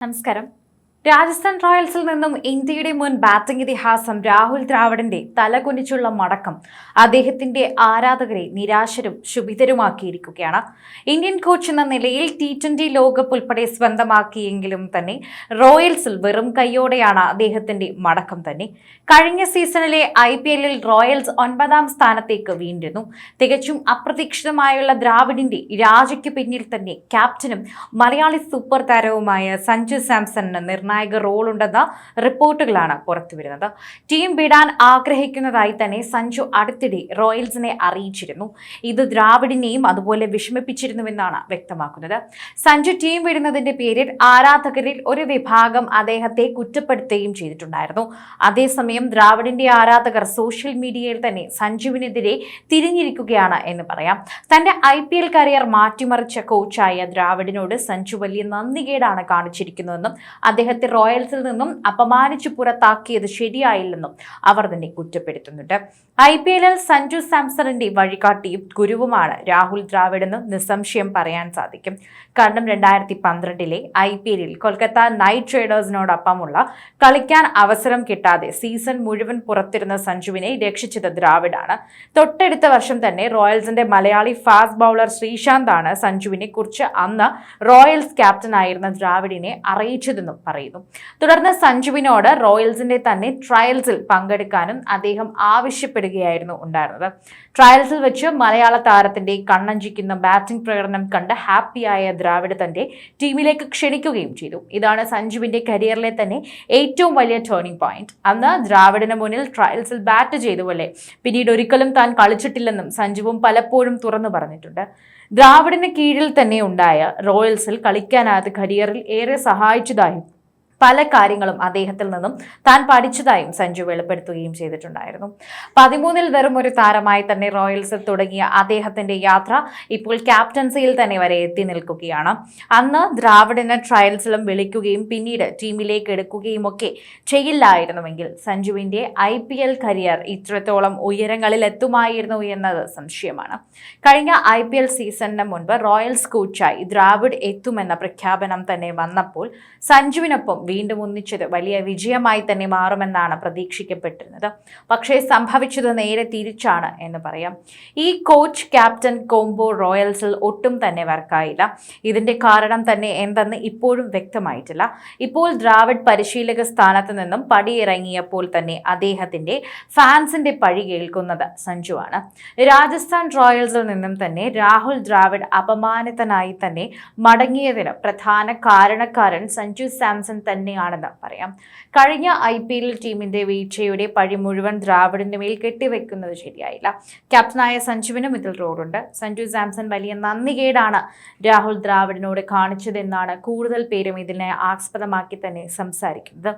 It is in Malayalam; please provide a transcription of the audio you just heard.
നമസ്കാരം. രാജസ്ഥാൻ റോയൽസിൽ നിന്നും ഇന്ത്യയുടെ മുൻ ബാറ്റിംഗ് ഇതിഹാസം രാഹുൽ ദ്രാവിഡിന്റെ തലകുനിച്ചുള്ള മടക്കം അദ്ദേഹത്തിന്റെ ആരാധകരെ നിരാശരും ശുഭിതരുമാക്കിയിരിക്കുകയാണ്. ഇന്ത്യൻ കോച്ച് എന്ന നിലയിൽ ടി ട്വന്റി ലോകകപ്പ് ഉൾപ്പെടെ സ്വന്തമാക്കിയെങ്കിലും തന്നെ റോയൽസിൽ വെറും കൈയോടെയാണ് അദ്ദേഹത്തിന്റെ മടക്കം തന്നെ. കഴിഞ്ഞ സീസണിലെ ഐ പി എല്ലിൽ റോയൽസ് ഒൻപതാം സ്ഥാനത്തേക്ക് വീണ്ടിരുന്നു തികച്ചും അപ്രതീക്ഷിതമായുള്ള ദ്രാവിഡിന്റെ രാജയ്ക്ക് പിന്നിൽ തന്നെ ക്യാപ്റ്റനും മലയാളി സൂപ്പർ താരവുമായ സഞ്ജു സാംസണിന് നിർണായക റോളുണ്ടെന്ന റിപ്പോർട്ടുകളാണ് പുറത്തുവരുന്നത്. ടീം വിടാൻ ആഗ്രഹിക്കുന്നതായി തന്നെ സഞ്ജു അടുത്തിടെ റോയൽസിനെ അറിയിച്ചിരുന്നു. ഇത് ദ്രാവിഡിനെയും അതുപോലെ വിഷമിപ്പിച്ചിരുന്നുവെന്നാണ് വ്യക്തമാക്കുന്നത്. സഞ്ജു ടീം വിടുന്നതിന്റെ പേരിൽ ആരാധകരിൽ ഒരു വിഭാഗം അദ്ദേഹത്തെ കുറ്റപ്പെടുത്തുകയും ചെയ്തിട്ടുണ്ടായിരുന്നു. അതേസമയം ദ്രാവിഡിന്റെ ആരാധകർ സോഷ്യൽ മീഡിയയിൽ തന്നെ സഞ്ജുവിനെതിരെ തിരിഞ്ഞിരിക്കുകയാണ് എന്ന് പറയാം. തന്റെ ഐ പി എൽ കരിയർ മാറ്റിമറിച്ച കോച്ചായ ദ്രാവിഡിനോട് സഞ്ജു വലിയ നന്ദികേടാണ് കാണിച്ചിരിക്കുന്നതെന്നും അദ്ദേഹത്തെ റോയൽസിൽ നിന്നും അപമാനിച്ചു പുറത്താക്കിയത് ശരിയായില്ലെന്നും അവർ തന്നെ കുറ്റപ്പെടുത്തുന്നുണ്ട്. ഐ പി എല്ലിൽ സഞ്ജു സാംസണിന്റെ വഴികാട്ടിയും ഗുരുവുമാണ് രാഹുൽ ദ്രാവിഡ് എന്നും നിസ്സംശയം പറയാൻ സാധിക്കും. കാരണം രണ്ടായിരത്തി പന്ത്രണ്ടിലെ ഐ പി എല്ലിൽ കൊൽക്കത്ത നൈറ്റ് റൈഡേഴ്സിനോടൊപ്പമുള്ള കളിക്കാൻ അവസരം കിട്ടാതെ സീസൺ മുഴുവൻ പുറത്തിരുന്ന സഞ്ജുവിനെ രക്ഷിച്ചത് ദ്രാവിഡാണ്. തൊട്ടടുത്ത വർഷം തന്നെ റോയൽസിന്റെ മലയാളി ഫാസ്റ്റ് ബൗളർ ശ്രീശാന്താണ് സഞ്ജുവിനെ കുറിച്ച് അന്ന് റോയൽസ് ക്യാപ്റ്റനായിരുന്ന ദ്രാവിഡിനെ അറിയിച്ചതെന്നും പറയുന്നു. തുടർന്ന് സഞ്ജുവിനോട് റോയൽസിന്റെ തന്നെ ട്രയൽസിൽ പങ്കെടുക്കാനും അദ്ദേഹം ആവശ്യപ്പെടുകയായിരുന്നു ഉണ്ടായിരുന്നത്. ട്രയൽസിൽ വെച്ച് മലയാള താരത്തിന്റെ കണ്ണഞ്ചിക്കുന്ന ബാറ്റിംഗ് പ്രകടനം കണ്ട് ഹാപ്പിയായ ദ്രാവിഡ് തന്റെ ടീമിലേക്ക് ക്ഷണിക്കുകയും ചെയ്തു. ഇതാണ് സഞ്ജുവിന്റെ കരിയറിലെ തന്നെ ഏറ്റവും വലിയ ടേണിംഗ് പോയിന്റ് അന്ന് ദ്രാവിഡിന് മുന്നിൽ ട്രയൽസിൽ ബാറ്റ് ചെയ്തുപോലെ പിന്നീട് ഒരിക്കലും താൻ കളിച്ചിട്ടില്ലെന്നും സഞ്ജുവും പലപ്പോഴും തുറന്നു പറഞ്ഞിട്ടുണ്ട്. ദ്രാവിഡിന് കീഴിൽ തന്നെ ഉണ്ടായ റോയൽസിൽ കളിക്കാനാത് കരിയറിൽ ഏറെ സഹായിച്ചതായും പല കാര്യങ്ങളും അദ്ദേഹത്തിൽ നിന്നും താൻ പഠിച്ചതായും സഞ്ജു വെളിപ്പെടുത്തുകയും ചെയ്തിട്ടുണ്ടായിരുന്നു. പതിമൂന്നിൽ വെറും ഒരു താരമായി തന്നെ റോയൽസിൽ തുടങ്ങിയ അദ്ദേഹത്തിന്റെ യാത്ര ഇപ്പോൾ ക്യാപ്റ്റൻസിയിൽ തന്നെ വരെ എത്തി നിൽക്കുകയാണ്. അന്ന് ദ്രാവിഡിനെ ട്രയൽസിലും വിളിക്കുകയും പിന്നീട് ടീമിലേക്ക് എടുക്കുകയും ഒക്കെ ചെയ്യില്ലായിരുന്നുവെങ്കിൽ സഞ്ജുവിന്റെ ഐ പി എൽ കരിയർ ഇത്രത്തോളം ഉയരങ്ങളിൽ എത്തുമായിരുന്നു എന്നത് സംശയമാണ്. കഴിഞ്ഞ ഐ പി എൽ സീസണിന് മുൻപ് റോയൽസ് കോച്ചായി ദ്രാവിഡ് എത്തുമെന്ന പ്രഖ്യാപനം തന്നെ വന്നപ്പോൾ സഞ്ജുവിനൊപ്പം വീണ്ടും ഒന്നിച്ചത് വലിയ വിജയമായി തന്നെ മാറുമെന്നാണ് പ്രതീക്ഷിക്കപ്പെട്ടിരുന്നത്. പക്ഷേ സംഭവിച്ചത് നേരെ തിരിച്ചാണ് എന്ന് പറയാം. ഈ കോച്ച് ക്യാപ്റ്റൻ കോംബോ റോയൽസിൽ ഒട്ടും തന്നെ വർക്കായില്ല. ഇതിന്റെ കാരണം തന്നെ എന്തെന്ന് ഇപ്പോഴും വ്യക്തമായിട്ടില്ല. ഇപ്പോൾ ദ്രാവിഡ് പരിശീലക സ്ഥാനത്ത് നിന്നും പടിയിറങ്ങിയപ്പോൾ തന്നെ അദ്ദേഹത്തിന്റെ ഫാൻസിന്റെ പഴി കേൾക്കുന്നത് സഞ്ജുവാണ്. രാജസ്ഥാൻ റോയൽസിൽ നിന്നും തന്നെ രാഹുൽ ദ്രാവിഡ് അപമാനിതനായി തന്നെ മടങ്ങിയതിന് പ്രധാന കാരണക്കാരൻ സഞ്ജു സാംസൺ തന്നെയാണെന്ന് പറയാം. കഴിഞ്ഞ ഐ പി എൽ ടീമിന്റെ വീഴ്ചയുടെ പഴി മുഴുവൻ ദ്രാവിഡിന്റെ മേൽ കെട്ടിവെക്കുന്നത് ശരിയായില്ല. ക്യാപ്റ്റനായ സഞ്ജുവിനും ഇതിൽ റോളുണ്ട്. സഞ്ജു സാംസൺ വലിയ നന്ദികേടാണ് രാഹുൽ ദ്രാവിഡിനോട് കാണിച്ചതെന്നാണ് കൂടുതൽ പേരും ഇതിനെ ആസ്പദമാക്കി തന്നെ സംസാരിക്കുന്നത്.